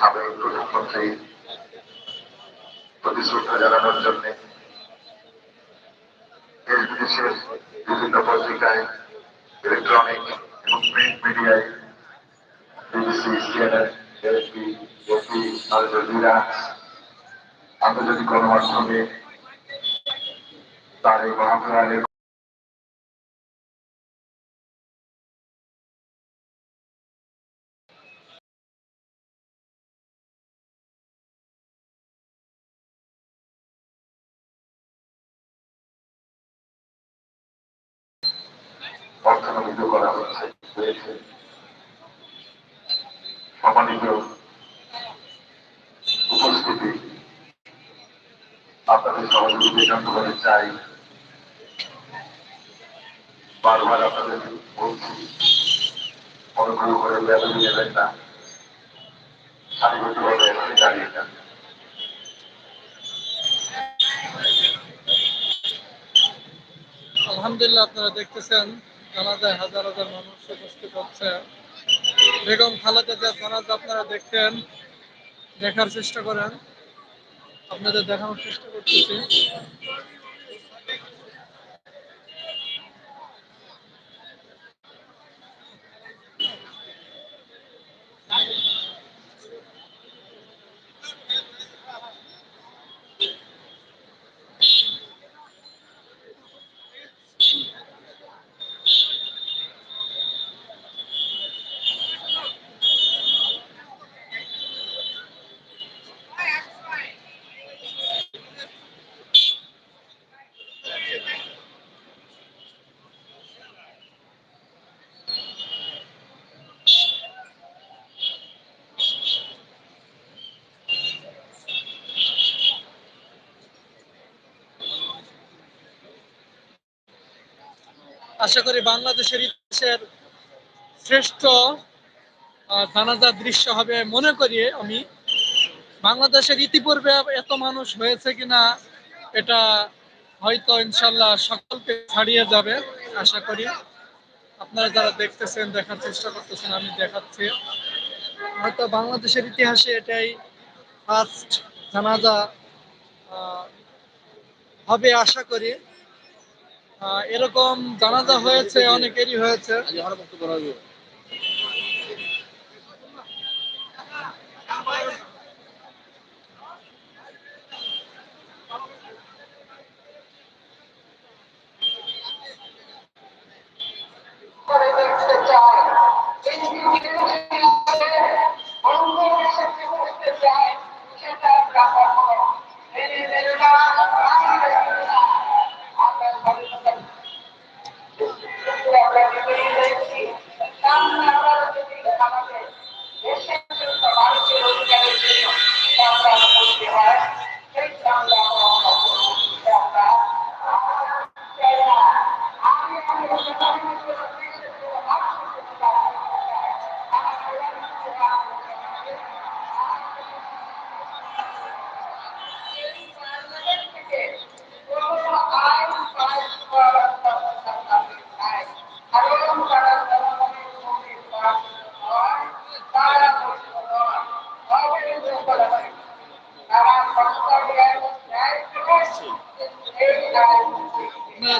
সাবেক প্রধানমন্ত্রী প্রতি শ্রদ্ধা জানানোর জন্য দেশ বিদেশের বিভিন্ন পত্রিকায় ইলেকট্রনিক এবং প্রিন্ট মিডিয়ায় BBC CNN AFP AP Al Jazeera আন্তর্জাতিক গণমাধ্যমে তার এই মহাপ্রয়াণের অর্থনমিত করা হয়েছে সম্মানিত উপস্থিতি, আপনাদের সহযোগিতা করে চাই। বারবার আপনাদের বলছি, অনুগ্রহ করে ব্যাপারী নেবেন না। সারিবদ্ধভাবে এখানে দাঁড়িয়ে যান। আলহামদুলিল্লাহ, আপনারা দেখতেছেন জানাজায় হাজার হাজার মানুষ উপস্থিত হচ্ছে। বেগম খালেদা যে জানাজা আপনারা দেখতেন দেখার চেষ্টা করেন। আপনাদের দেখানোর চেষ্টা করতেছি। আশা করি বাংলাদেশের ইতিহাসের শ্রেষ্ঠ জানাজার দৃশ্য হবে মনে করি আমি। বাংলাদেশের ইতিপূর্বে এত মানুষ হয়েছে কিনা, এটা হয়তো ইনশাল্লাহ সকলকে ছাড়িয়ে যাবে, আশা করি। আপনারা যারা দেখতেছেন, দেখার চেষ্টা করতেছেন, আমি দেখাচ্ছি। হয়তো বাংলাদেশের ইতিহাসে এটাই ফার্স্ট জানাজা হবে, আশা করি। এরকম জানাজা হয়েছে অনেকেরই হয়েছে।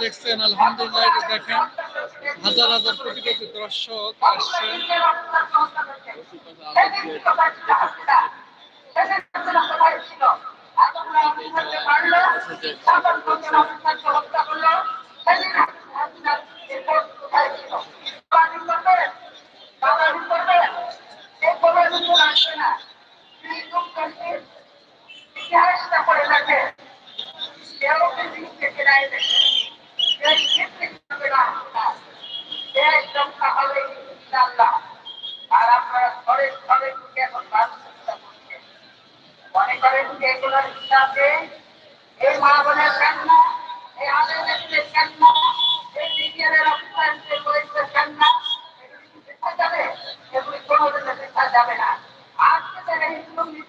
দেখছেন আলহামদুলিল্লাহ এটা দেখেন হাজার হাজার কোটি কোটি দর্শক আসছে। ছিল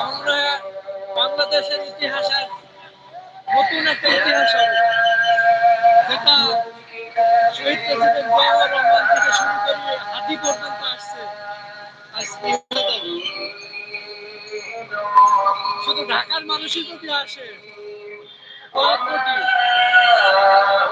আমরা বাংলাদেশের ইতিহাসের নতুন একটা ইতিহাস হবে। যেটা শহীদ প্রেসিডেন্ট রহমান থেকে শুরু করে হাতি পর্যন্ত আসছে। শুধু ঢাকার মানুষই যদি আসে, কয়েক কোটি love.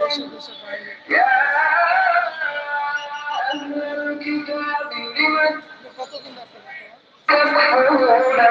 বসে বসে বাইরে কত কিন্তু আপনার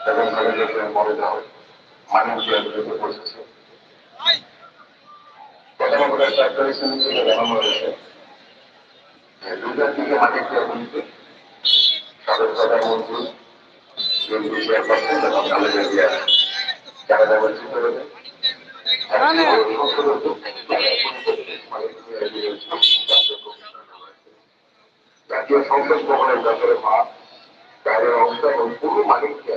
এবং কলেজে পড়ে যাওয়া হয় মাইনর চেয়ারগুলোতে বসেছে প্রথম করে সরকারি প্রধানমন্ত্রী জাতীয় সংসদ ভবনের ব্যাপারে মাঠ বাইরের অবস্থা এবং পুরো মালিককে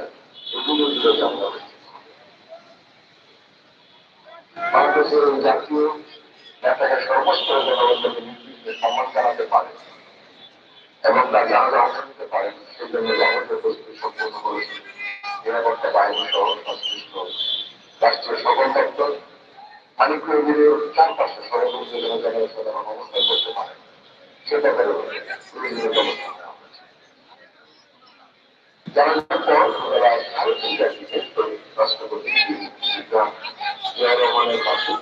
এগুলো দিল জানতে বাংলাদেশের জাতীয় নেতাকে সর্বস্তর জনগণকে নির্দিষ্ট সম্মান জানাতে পারে এবং তার জানাজা অংশ নিতে পারে সেই জন্য বাংলাদেশের প্রস্তুতি সম্পূর্ণ করেছে নিরাপত্তা বাহিনী সহ সংশ্লিষ্ট রাষ্ট্রীয় সকল দপ্তর রবির চারপাশে সর্বোচ্চ জনগণের সাধারণ অবস্থান করতে পারে সে ব্যাপারে প্রয়োজনীয় ব্যবস্থা নেওয়া হয়েছে জানানোর পর ওরা সাড়ে তিনটার দিকে রাষ্ট্রপতি জিয়া রহমানের পাশে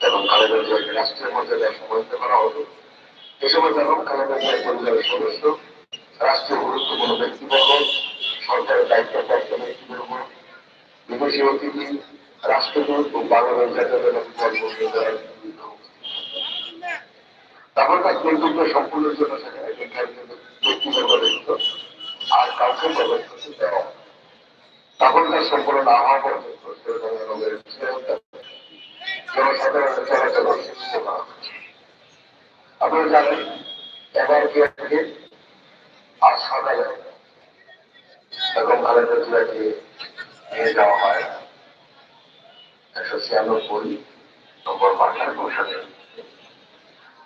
এবং খালেদা জিয়াকে রাষ্ট্রের মধ্যে সম্মানিত করা হতো এ সময় যখন খালেদা জিয়া পরিবারের সদস্য রাষ্ট্রীয় গুরুত্বপূর্ণ ব্যক্তিবর্গ রাষ্ট্রদূত ও বাংলাদেশ জাতীয় তখন তার কর্তব্য সম্পূর্ণের জন্য সেখানে দেখত আর কাউকে তখন তার সম্পূর্ণ না হওয়া পর্যন্ত আপনারা জানেন এবার কে থেকে আজ সকালে এবং খালেদা জিয়াকে নিয়ে যাওয়া হয়। একশো ছিয়ানব্বই নম্বর বাংলার কৌশলে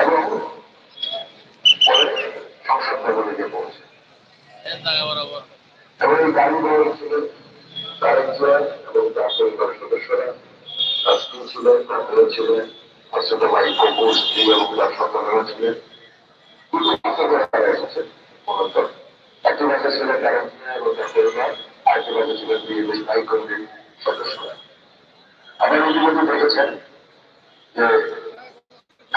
এবং পরে সংসদ ভবনে পৌঁছে। এবং এই গাড়ি বহন ছিলেন তারেক জিয়া এবং তার সদস্যরা। রাষ্ট্রীয় ছিলেন তারপরে ছিলেন ছোট ভাই স্ত্রী এবং তার সন্তানেরা ছিলেন। বাচ্চাদের তারা এসেছেন মূলত একটি বাচ্চা ছিলেন তারেক জিয়া এবং তার পরিবার আরেকটি বাচ্চা ছিলেন বিএনপি স্থায়ী কমিটির সদস্যরা। আপনারা ইতিমধ্যে দেখেছেন যে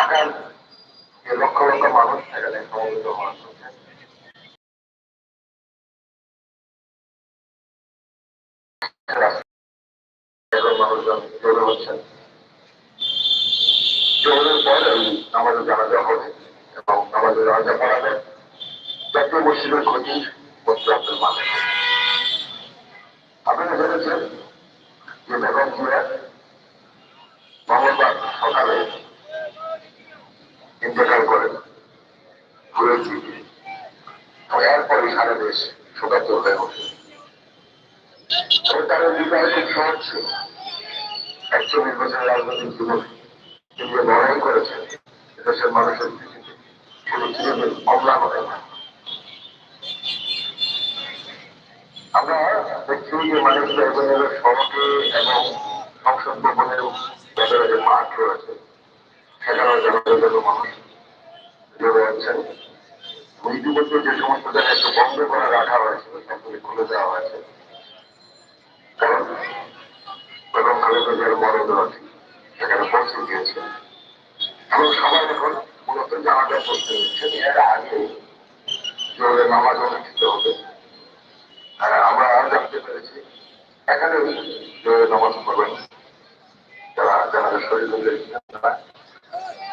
ঢাকার লক্ষ লক্ষ মানুষ সেখানে সমবেত এখন মানুষজন জড়ো হচ্ছেন জড়োর পর আমাদের জানাজা হবে। এবং আমাদের মসজিদের ক্ষতি করতে আপনার আপনারা জেনেছেন যে বেগম মঙ্গলবার সকালে ইন্তেকাল করেন এবং এরপরে সারা দেশ শোকাতুর হয়ে ওঠে। তার বিবাহ খুব সহজ ছিল। একচল্লিশ বছর রাজনৈতিক জীবনে তিনি যে লড়াই করেছেন দেশের মানুষের শুধু চিরদিন অম্লান হয়ে না আমরা দেখছি যে মানুষ সড়কে এবং সংসদ ভবনের মাঠ রয়েছে সেখানেও জানাতে জন্য মানুষ জড়ো হচ্ছেন ইতিমধ্যে যে সমস্ত জায়গায় একটু বন্ধ করে রাখা হয়েছিল সেগুলি খুলে দেওয়া হয়েছে। কারণ বেগম খালেদা জিয়ার মরদ আছে, সেখানে পৌঁছে গিয়েছে। এবং সবাই এখন মূলত জানাজা করতে নিচ্ছেন এর আগে জোরে নামাজ অনুষ্ঠিত হবে। আমরা জানতে পেরেছি এখানে জোরে নামাজ পড়বেন। যারা জানাজা শরীর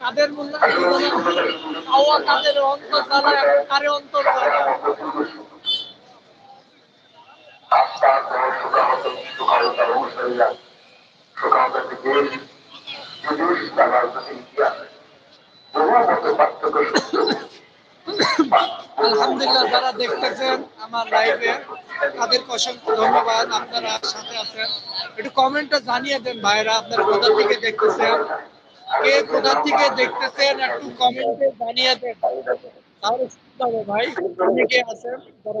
তাদের পাওয়া তাদের অন্তর্দলা কারে আলহামদুলিল্লাহ যারা দেখতেছেন আমার লাইভে তাদেরকে অসংখ্য ধন্যবাদ। আপনারা সাথে আছেন। একটু কমেন্টে জানিয়ে দেন ভাইরা, আপনারা কোথা থেকে দেখতেছেন? কে কোথা থেকে দেখতেছেন? একটু কমেন্টে জানিয়ে দেন। তাহলে সুবিধা হবে ভাই। অনেকে আছেন? যারা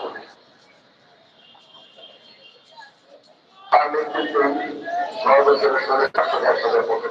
নেতৃত্বে নয় বছরের শরীর একসাথে একসাথে পড়ে